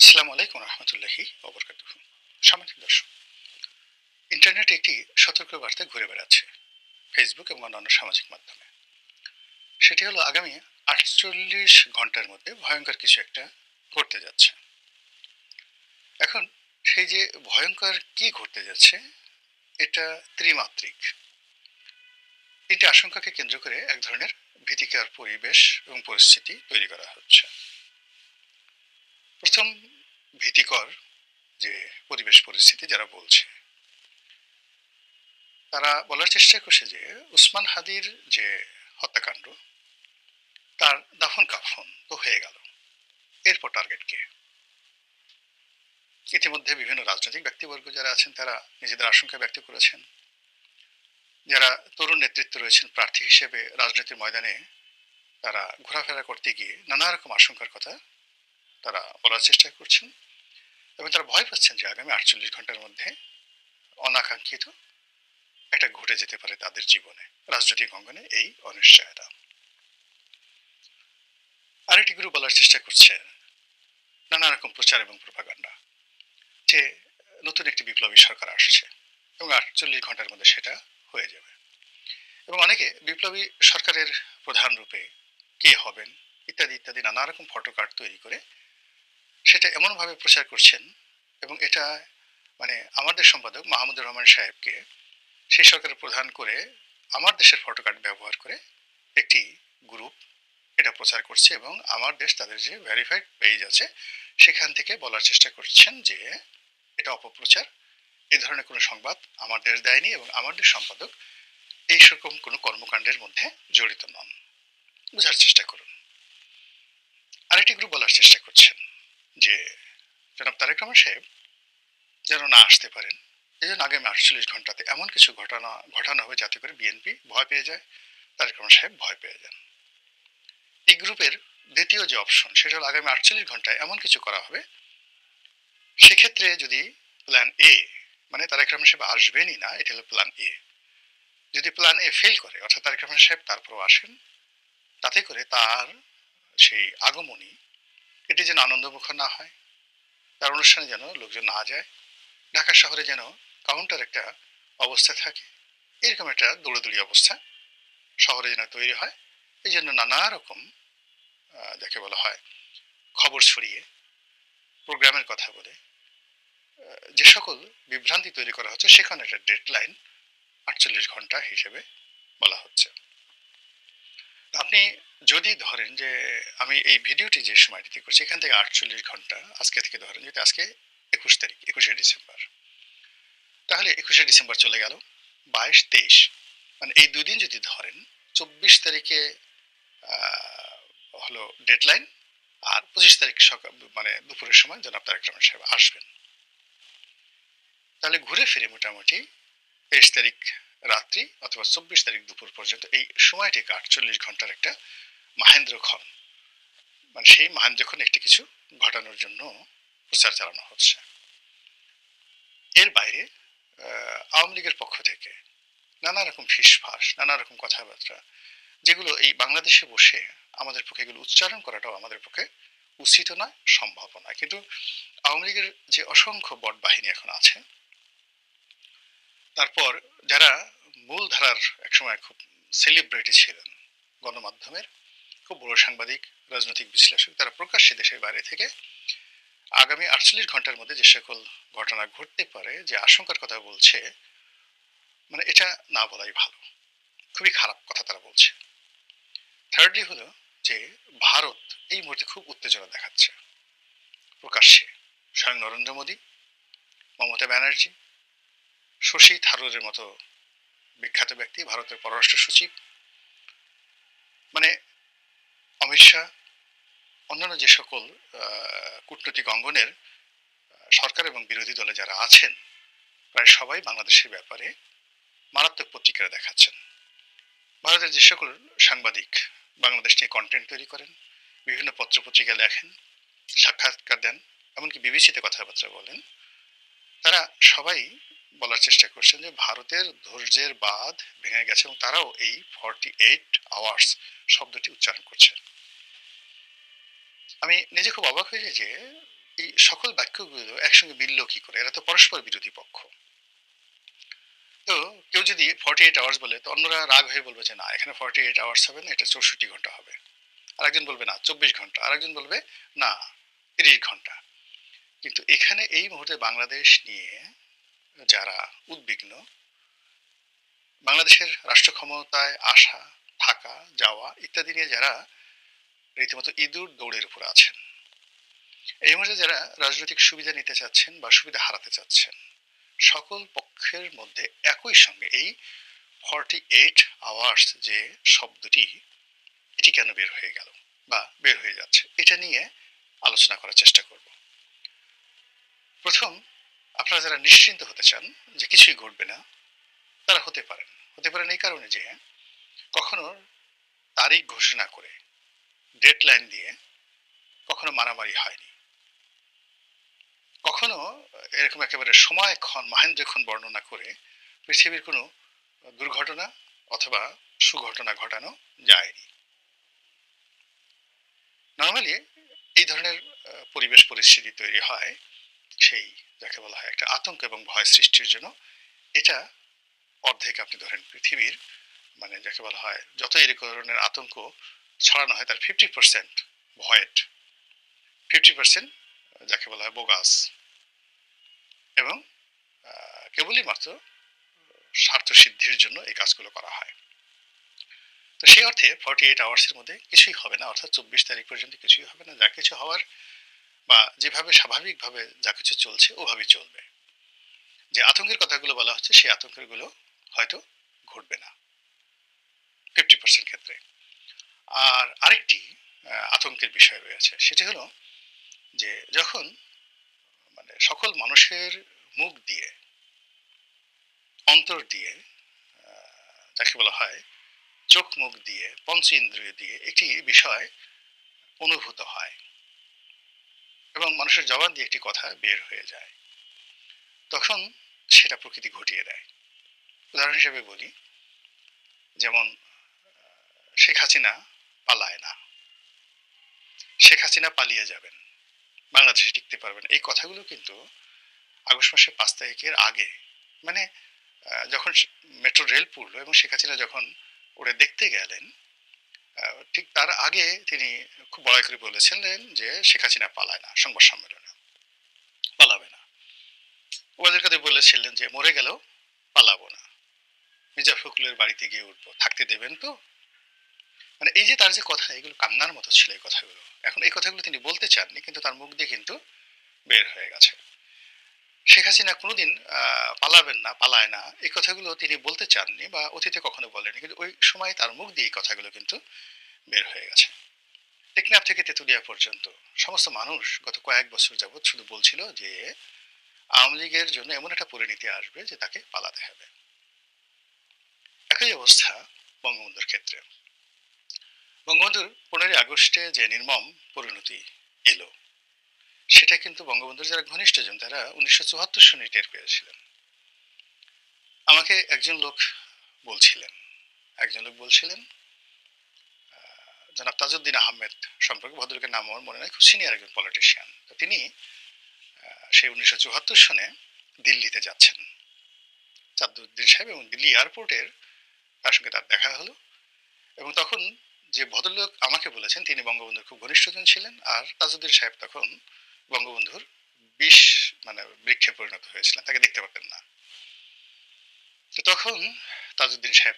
আসসালামু আলাইকুম রহমতুল্লাহি অবরকাত সামাজিক দর্শক ইন্টারনেটে একটি সতর্ক বার্তা ঘুরে বেড়াচ্ছে ফেসবুক এবং অন্যান্য সামাজিক মাধ্যমে। সেটি হলো আগামী আটচল্লিশ ঘণ্টার মধ্যে ভয়ঙ্কর কিছু একটা ঘটতে যাচ্ছে। এখন সেই যে ভয়ঙ্কর কি ঘটতে যাচ্ছে, এটা ত্রিমাত্রিক। তিনটি আশঙ্কাকে কেন্দ্র করে এক ধরনের ভীতিকর পরিবেশ এবং পরিস্থিতি তৈরি করা হচ্ছে। প্রথম ভীতিকর যে পরিবেশ পরিস্থিতি যারা বলছে, তারা বলার চেষ্টা করছে যে উসমান হাদির যে হত্যাকাণ্ড, তার দাফন কাফন তো হয়ে গেল। এরপর টার্গেট কে? ইতিমধ্যে বিভিন্ন রাজনৈতিক ব্যক্তিবর্গ যারা আছেন, তারা নিজেদের আশঙ্কা ব্যক্ত করেছেন। যারা তরুণ নেতৃত্ব রয়েছেন, প্রার্থী হিসেবে রাজনীতির ময়দানে তারা ঘোরাফেরা করতে গিয়ে নানা রকম আশঙ্কার কথা তারা বলার চেষ্টা করছেন এবং তারা ভয় পাচ্ছেন যে আগামী আটচল্লিশ ঘণ্টার মধ্যে অনাকাঙ্ক্ষিত একটা ঘটে যেতে পারে তাদের জীবনে, রাজনৈতিক অঙ্গনে এই অনিশ্চয়তা। আরেকটি গ্রুপ বলার চেষ্টা করছে, নানা রকম প্রচার এবং প্রপাগান্ডা যে নতুন একটি বিপ্লবী সরকার আসছে এবং আটচল্লিশ ঘণ্টার মধ্যে সেটা হয়ে যাবে। এবং অনেকে বিপ্লবী সরকারের প্রধান রূপে কে হবেন, ইত্যাদি ইত্যাদি নানা রকম ফটোকার্ড তৈরি করে সেটা এমনভাবে প্রচার করছেন এবং এটা মানে আমাদের সম্পাদক মাহমুদুর রহমান সাহেবকে সেই সরকারের প্রধান করে আমার দেশের ফটোকার্ড ব্যবহার করে একটি গ্রুপ এটা প্রচার করছে এবং আমার দেশ তাদের যে ভেরিফাইড পেজ আছে সেখান থেকে বলার চেষ্টা করছেন যে এটা অপপ্রচার এই ধরনের কোনো সংবাদ আমার দেশ দেয়নি এবং আমার দেশ সম্পাদক এই রকম কোনো কর্মকাণ্ডের মধ্যে জড়িত নন। বোঝার চেষ্টা করুন। আরেকটি গ্রুপ বলার চেষ্টা করছেন। যে জনাব তারেক রহমান সাহেব যেন না আসতে পারেন এই জন্য আগামী আটচল্লিশ ঘন্টাতে এমন কিছু ঘটনা, ঘটানো হবে যাতে করে বিএনপি ভয় পেয়ে যায়, তারেক রহমান সাহেব ভয় পেয়ে যান। এই গ্রুপের দ্বিতীয় যে অপশন সেটা হলো আগামী আটচল্লিশ ঘন্টায় এমন কিছু করা হবে, সেক্ষেত্রে যদি প্ল্যান এ মানে তারেক রহমান সাহেব আসবেনই না, এটা হলো প্ল্যান এ যদি প্ল্যান এ ফেল করে, অর্থাৎ তারেক রহমান সাহেব তারপরও আসেন, তাতে করে তার সেই আগমনী এটি যেন আনন্দমুখর না হয়। তার অনুষ্ঠানে যেন লোকজন না যায়। ঢাকা শহরে যেন কাউন্টার একটা অবস্থা থাকে। এরকম একটা দৌড়দৌড়ি অবস্থা শহরে যেন তৈরি হয়। এই জন্য নানা রকম যাকে বলা হয় খবর ছড়িয়ে, প্রোগ্রামের কথা বলে যে সকল বিভ্রান্তি তৈরি করা হচ্ছে, সেখানে একটা ডেডলাইন আটচল্লিশ ঘণ্টা হিসেবে বলা হচ্ছে। আপনি যদি ধরেন যে আমি এই ভিডিওটি যে সময়টিতে করছি, এখান থেকে আটচল্লিশ ঘণ্টা আজকে থেকে ধরেন যদি আজকে একুশ তারিখ, একুশে ডিসেম্বর। তাহলে একুশে ডিসেম্বর চলে গেল, বাইশ তেইশ। মানে এই দুদিন যদি ধরেন, চব্বিশ তারিখে হলো ডেডলাইন আর পঁচিশ তারিখ সকাল মানে দুপুরের সময় জনাব তারেক রহমান সাহেব আসবেন। তাহলে ঘুরে ফিরে মোটামুটি তেইশ তারিখ রাত্রি অথবা চব্বিশ তারিখ দুপুর পর্যন্ত এই সময়টিকে আটচল্লিশ ঘণ্টার একটা মাহেন্দ্রক্ষণ মানে সেই মাহেন্দ্রক্ষণ একটি কিছু ঘটানোর জন্য প্রচার চালানো হচ্ছে। এর বাইরে আওয়ামী লীগের পক্ষ থেকে নানা রকম ফিসফাস, নানা রকম কথাবার্তা, যেগুলো এই বাংলাদেশে বসে আমাদের পক্ষে এগুলো উচ্চারণ করাটাও আমাদের পক্ষে উচিত নয়, সম্ভব নয়। কিন্তু আওয়ামী লীগের যে অসংখ্য বট বাহিনী এখন আছে তারপর যারা মূল ধারার একসময় খুব সেলিব্রিটি ছিলেন, গণমাধ্যমের, খুব বড় সাংবাদিক, রাজনৈতিক বিশ্লেষক, তারা প্রকাশ্যে দেশের বাইরে থেকে আগামী আটচল্লিশ ঘণ্টার মধ্যে যে সকল ঘটনা ঘটতে পারে, যে আশঙ্কার কথা বলছে মানে এটা না বলাই ভালো। খুবই খারাপ কথা তারা বলছে। থার্ডলি হলো যে ভারত এই মুহূর্তে খুব উত্তেজনা দেখাচ্ছে। প্রকাশ্যে। স্বয়ং নরেন্দ্র মোদী, মমতা ব্যানার্জি শশী থারুরের মতো বিখ্যাত ব্যক্তি, ভারতের পররাষ্ট্র সচিব। মানে অমিত শাহ, অন্যান্য যে সকল কূটনৈতিক অঙ্গনের সরকার এবং বিরোধী দলে যারা আছেন, প্রায় সবাই বাংলাদেশের ব্যাপারে মারাত্মক প্রতিক্রিয়া দেখাচ্ছেন। ভারতের যে সকল সাংবাদিক বাংলাদেশ নিয়ে কন্টেন্ট তৈরি করেন, বিভিন্ন পত্রপত্রিকা লেখেন, সাক্ষাৎকার দেন, এমনকি বিবিসিতে কথাবার্তা বলেন, তারা সবাই বলার চেষ্টা করছেন যে ভারতের ধৈর্যের বাদ ভেঙে গেছে এবং তারাও এই ফর্টি এইট আওয়ার্স শব্দটি উচ্চারণ করছেন। আমি নিজে খুব অবাক হয়ে যে এই সকল বাক্যগুলো একসঙ্গে মিলল কি করে? এরা তো পরস্পর বিরোধী পক্ষ। তো কেউ যদি ফর্টি এইট আওয়ার্স বলে, তো অন্যরা রাগ হয়ে বলবে যে না, এখানে ফর্টি এইট আওয়ার্স হবে না, এটা চৌষট্টি ঘণ্টা হবে। আরেকজন বলবে না, চব্বিশ ঘণ্টা। আরেকজন বলবে না, তিরিশ ঘণ্টা। কিন্তু এখানে এই মুহূর্তে বাংলাদেশ নিয়ে যারা উদ্বিগ্ন, বাংলাদেশের রাষ্ট্র ক্ষমতায় আসা, থাকা, যাওয়া ইত্যাদি নিয়ে যারা রীতিমতো ইঁদুর দৌড়ের উপর আছেন, এই মুহূর্তে যারা রাজনৈতিক সুবিধা নিতে চাচ্ছেন বা সুবিধা হারাতে চাচ্ছেন, সকল পক্ষের মধ্যে একই সঙ্গে এই ফর্টি এইট আওয়ার্স যে শব্দটি, এটি কেন বের হয়ে গেল বা বের হয়ে যাচ্ছে, এটা নিয়ে আলোচনা করার চেষ্টা করব। প্রথম আপনারা যারা নিশ্চিন্ত হতে চান যে কিছুই ঘটবে না, তারা হতে পারেন। হতে পারেন এই কারণে যে, কখনো তারিখ ঘোষণা করে, ডেডলাইন দিয়ে কখনো মারামারি হয়নি। কখনো এরকম একেবারে সময় সময়ক্ষণ মহেন্দ্রক্ষণ বর্ণনা করে পৃথিবীর কোনো দুর্ঘটনা অথবা সুঘটনা ঘটানো যায়নি। নর্মালি এই ধরনের পরিবেশ পরিস্থিতি তৈরি হয় সেই, যাকে বলা হয় একটা আতঙ্ক এবং ভয় সৃষ্টির জন্য এটা অর্ধেক আপনি ধরেন পৃথিবীর মানে যাকে বলা হয় যত এই ধরনের আতঙ্ক ছড়ানো হয়, তার fifty percent void. Fifty percent যাকে বলা হয় বোগাস। এবং কেবলই মাত্র স্বার্থ সিদ্ধির জন্য এই কাজগুলো করা হয়। তো সেই অর্থে ফর্টি এইট আওয়ার্সের মধ্যে কিছুই হবে না, অর্থাৎ চব্বিশ তারিখ পর্যন্ত কিছুই হবে না। যা কিছু হওয়ার বা যেভাবে স্বাভাবিকভাবে যা কিছু চলছে, ওভাবেই চলবে। যে আতঙ্কের কথাগুলো বলা হচ্ছে, সেই আতঙ্কেরগুলো হয়তো ঘটবে না। ফিফটি পার্সেন্ট ক্ষেত্রে। আর আরেকটি আতঙ্কের বিষয় রয়েছে, সেটি হলো যে যখন মানে সকল মানুষের মুখ দিয়ে, অন্তর দিয়ে যাকে বলা হয়, চোখ মুখ দিয়ে, পঞ্চ ইন্দ্রিয় দিয়ে একটি বিষয় অনুভূত হয় এবং মানুষের জবান দিয়ে একটি কথা বের হয়ে যায়। তখন সেটা প্রকৃতি ঘটিয়ে দেয়। উদাহরণ হিসেবে বলি, যেমন, শেখ হাসিনা পালায় না। শেখ হাসিনা পালিয়ে যাবেন। বাংলাদেশে টিকতে পারবেন এই কথাগুলো কিন্তু আগস্ট মাসের পাঁচ তারিখের আগে মানে যখন মেট্রো রেল পড়ল এবং শেখ হাসিনা যখন ওরে দেখতে গেলেন ঠিক তার আগে তিনি খুব বড়াই করে বলেছিলেন যে শেখ হাসিনা পালায় না, সংবাদ সম্মেলনে। পালাবে না। ওবায়দুল কাদের বলেছিলেন যে মরে গেলেও পালাবো না। মির্জা ফখরুলের বাড়িতে গিয়ে উঠবো, থাকতে দেবেন তো। মানে এই যে তার যে কথা, এগুলো কান্নার মতো ছিল এই কথাগুলো। এখন এই কথাগুলো তিনি বলতে চাননি, কিন্তু তার মুখ দিয়ে কিন্তু বের হয়ে গেছে। শেখ হাসিনা কোনোদিন পালাবেন না, পালায় না। এই কথাগুলো তিনি বলতে চাননি বা অতীতে কখনো বলেনি কিন্তু ওই সময় তার মুখ দিয়ে এই কথাগুলো কিন্তু বের হয়ে গেছে। টেকনাফ থেকে তেতুলিয়া পর্যন্ত সমস্ত মানুষ গত কয়েক বছর যাবৎ শুধু বলছিল যে, আওয়ামী লীগের জন্য এমন একটা পরিণতি আসবে যে তাকে পালাতে হবে। একই অবস্থা বঙ্গবন্ধুর ক্ষেত্রে। বঙ্গবন্ধুর পনেরোই আগস্টে যে নির্মম পরিণতি এলো সেটা কিন্তু বঙ্গবন্ধুর যারা ঘনিষ্ঠজন তারা উনিশশো চুয়াত্তর সনে টের পেয়েছিলেন। আমাকে একজন লোক বলছিলেন, একজন লোক বলছিলেন জনাব তাজউদ্দিন আহমেদ সম্পর্কে, ভদ্রলোকের নাম আমার মনে নাই, খুব সিনিয়র একজন পলিটিশিয়ান তো তিনি সেই উনিশশো চুয়াত্তর সনে দিল্লিতে যাচ্ছেন। চাঁদুদ্দিন সাহেব এবং দিল্লি এয়ারপোর্টের তার সঙ্গে তার দেখা হলো এবং তখন যে ভদ্রলোক আমাকে বলেছেন, তিনি বঙ্গবন্ধুর খুব ঘনিষ্ঠজন ছিলেন, আর তাজউদ্দিন সাহেব তখন বঙ্গবন্ধুর বিষ মানে বৃক্ষে পরিণত হয়েছিলেন তাকে দেখতে পারতেন না। তো তখন তাজউদ্দিন সাহেব